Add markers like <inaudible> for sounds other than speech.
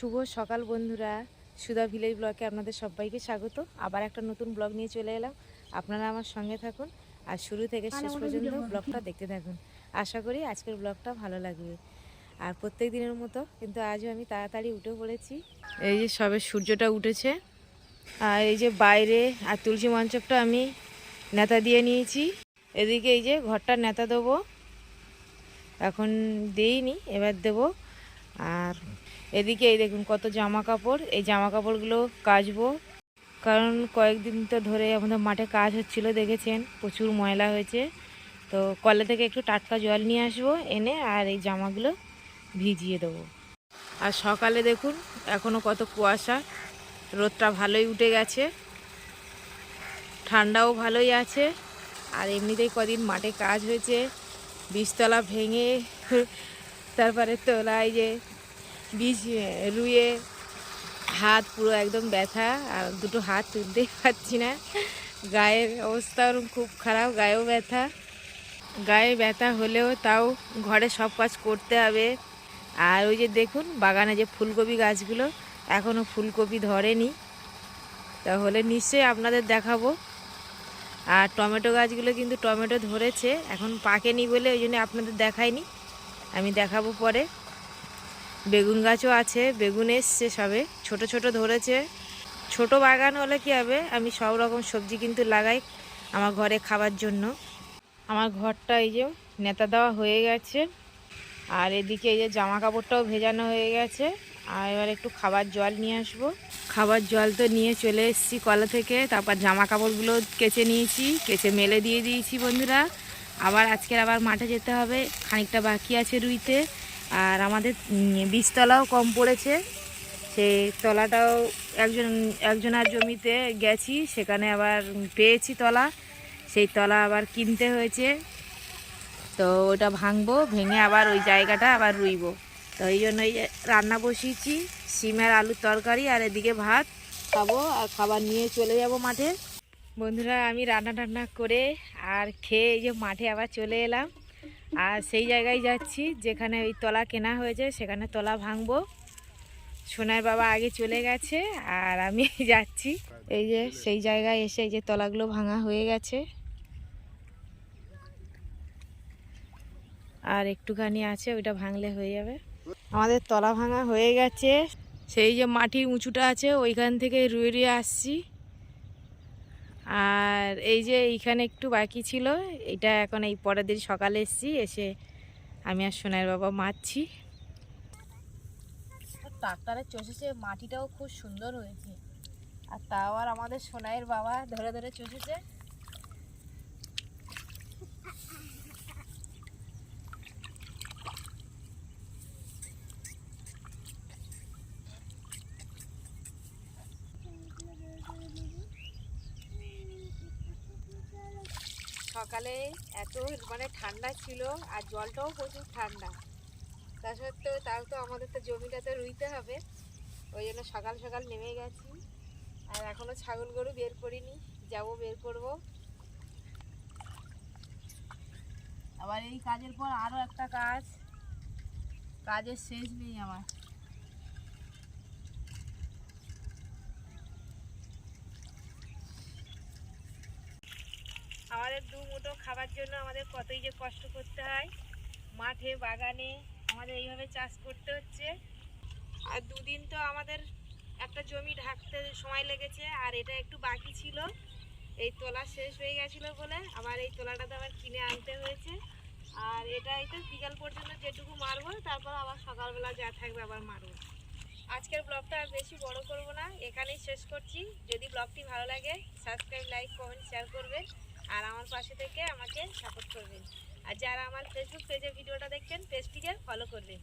শুভ সকাল বন্ধুরা। সুধা ভিলেজ ব্লগে আপনাদের সবাইকে স্বাগত। আবার একটা নতুন ব্লগ নিয়ে চলে এলাম। আপনারা আমার সঙ্গে থাকুন আর শুরু থেকে শেষ পর্যন্ত ব্লগটা দেখতে থাকুন। আশা করি আজকের ব্লগটা ভালো লাগবে। আর প্রত্যেক দিনের মতো কিন্তু আজও আমি তাড়াতাড়ি উঠে পড়েছি। এই যে সবে সূর্যটা উঠেছে আর এই যে বাইরে আর তুলসী মঞ্চপটা আমি নেতা দিয়ে নিয়েছি। এদিকে এই যে ঘরটা নেতা দেবো। এখন দেইনি এবার দেবো। আর এদিকে এই দেখুন কত জামা কাপড় এই জামা কাপড়গুলো কাচবো। কারণ কয়েকদিন তো ধরে আমাদের মাঠে কাজ হচ্ছিল দেখেছেন, প্রচুর ময়লা হয়েছে। তো কলে থেকে একটু টাটকা জল নিয়ে আসব এনে আর এই জামাগুলো ভিজিয়ে দেবো। আর সকালে দেখুন এখনও কত কুয়াশা, রোদটা ভালোই উঠে গেছে, ঠান্ডাও ভালোই আছে। আর এমনিতেই কদিন মাঠে কাজ হয়েছে বীজতলা ভেঙে, তারপরে তোলায় যে বীজ রুয়ে হাত পুরো একদম ব্যথা, আর দুটো হাত তুলতেই পারছি না। গায়ের অবস্থা ওরকম খুব খারাপ, গায়েও ব্যথা। গায়ে ব্যথা হলেও তাও ঘরে সব কাজ করতে হবে। আর ওই যে দেখুন, বাগানে যে ফুলকপি গাছগুলো এখনও ফুলকপি ধরেনি। তাহলে নিশ্চয়ই আপনাদের দেখাবো। আর টমেটো গাছগুলো কিন্তু টমেটো ধরেছে, এখন পাকেনি বলে ওই জন্য আপনাদের দেখায়নি আমি দেখাবো পরে। বেগুন গাছও আছে, বেগুন এসছে সবে, ছোট ছোট ধরেছে। ছোট বাগান হলে কি হবে? আমি সব রকম সবজি কিন্তু লাগাই আমার ঘরে খাবার জন্য। আমার ঘরটা এই যে নেতা দেওয়া হয়ে গেছে, আর এদিকে এই যে জামা কাপড়টাও ভেজানো হয়ে গেছে। আর এবার একটু খাবার জল নিয়ে আসব। খাবার জল তো নিয়ে চলে এসেছি কলা থেকে, তারপর জামা কাপড়গুলো কেচে নিয়েছি, কেচে মেলে দিয়ে দিয়েছি বন্ধুরা। আবার আজকের আবার মাঠে যেতে হবে, খানিকটা বাকি আছে রুইতে। আর আমাদের বীজতলাও কম পড়েছে। সেই তলাটাও একজন, একজনের জমিতে গেছি, সেখানে আবার পেয়েছি তলা। সেই তলা আবার কিনতে হয়েছে। তো ওটা ভাঙবো, ভেঙে আবার ওই জায়গাটা আবার রুইবো। তো এই জন্য এই রান্না বসিয়েছি। সিমের আলুর তরকারি আর এদিকে ভাত খাব আর খাবার নিয়ে চলে যাব মাঠে। বন্ধুরা, আমি রান্না টান্না করে আর খেয়ে এই যে মাঠে আবার চলে এলাম। আর সেই জায়গায় যাচ্ছি, যেখানে ওই তলা কেনা হয়েছে, সেখানে তলা ভাঙবো। সোনার বাবা আগে চলে গেছে, আর আমি <laughs> যাচ্ছি। এই যে, সেই জায়গায় এসে এই যে তলাগুলো ভাঙা হয়ে গেছে। আর একটুখানি আছে, ওইটা ভাঙলে হয়ে যাবে। আমাদের তলা ভাঙা হয়ে গেছে। সেই যে মাটির উঁচুটা আছে, ওইখান থেকে রুয়ে রুয়ে আসছি। আর এই যে এইখানে একটু বাকি ছিল, এটা এখন এই পরের দিন সকালে এসছি, এসে আমি আর সোনার বাবা মারছি। ট্রাক্টরে চষেছে, মাটিটাও খুব সুন্দর হয়েছে। আর তাও আর আমাদের সোনাইয়ের বাবা ধরে ধরে চষেছে। সকালে এত মানে ঠান্ডা ছিল আর জলটাও প্রচুর ঠান্ডা। তা সত্ত্বেও তাও তো আমাদের তো জমিটাতে রুইতে হবে। ওই জন্য সকাল সকাল নেমে গেছি। আর এখনও ছাগল গরু বের করিনি, যাব বের করব। আবার এই কাজের পর আরও একটা কাজ। কাজের শেষ নেই আমার। আমাদের দু মুঠো খাবার জন্য আমাদের কতই যে কষ্ট করতে হয়। মাঠে, বাগানে আমাদের এইভাবে চাষ করতে হচ্ছে। আর দুদিন তো আমাদের একটা জমি ঢাকতে সময় লেগেছে, আর এটা একটু বাকি ছিল। এই তোলা শেষ হয়ে গেছিল বলে আবার এই তোলাটা তো আবার কিনে আনতে হয়েছে। আর এটাই তো বিকাল পর্যন্ত যেটুকু মারবো, তারপর আবার সকালবেলা যা থাকবে আবার মারবো। আজকের ব্লগটা আর বেশি বড় করব না, এখানেই শেষ করছি। যদি ব্লগটি ভালো লাগে সাবস্ক্রাইব লাইক কমেন্ট শেয়ার করবেন। আর আমার পাশে থেকে আমাকে সাপোর্ট করবেন। আর যারা আমার ফেসবুক পেজে ভিডিওটা দেখছেন পেজটিকে ফলো করবেন।